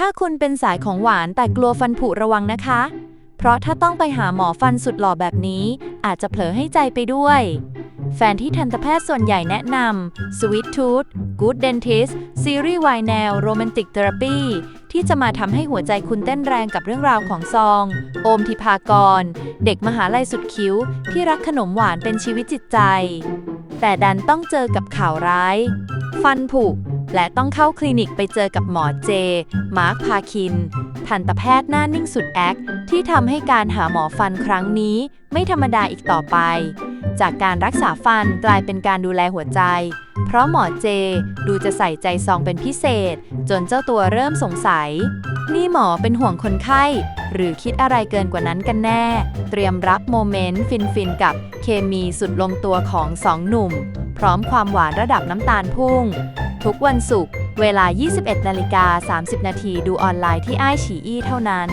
ถ้าคุณเป็นสายของหวานแต่กลัวฟันผุระวังนะคะ เพราะถ้าต้องไปหาหมอฟันสุดหล่อแบบนี้ อาจจะเผลอให้ใจไปด้วย แฟนที่ทันตแพทย์ส่วนใหญ่แนะนำ Sweet Tooth Good Dentist ซีรีส์วายแนว Romantic Therapy ที่จะมาทำให้หัวใจคุณเต้นแรงกับเรื่องราวของซอง โอมทิพากร เด็กมหาลัยสุดคิ้ว ที่รักขนมหวานเป็นชีวิตจิตใจ แต่ดันต้องเจอกับข่าวร้าย ฟันผุ และต้องเข้าคลินิกไปเจอกับหมอเจ มาร์คพาคิน ทันตแพทย์หน้านิ่งสุดแอค ที่ทำให้การหาหมอฟันครั้งนี้ ไม่ธรรมดาอีกต่อไป จากการรักษาฟันกลายเป็นการดูแลหัวใจ เพราะหมอเจดูจะใส่ใจซองเป็นพิเศษ จนเจ้าตัวเริ่มสงสัย นี่หมอเป็นห่วงคนไข้ หรือคิดอะไรเกินกว่านั้นกันแน่ เตรียมรับโมเมนต์ฟินๆกับเคมีสุดลงตัวของสองหนุ่ม พร้อมความหวานระดับน้ำตาลพุ่ง ทุกวันศุกร์เวลา 21นาฬิกา30 นาทีดูออนไลน์ที่ไอฉีอี้เท่านั้น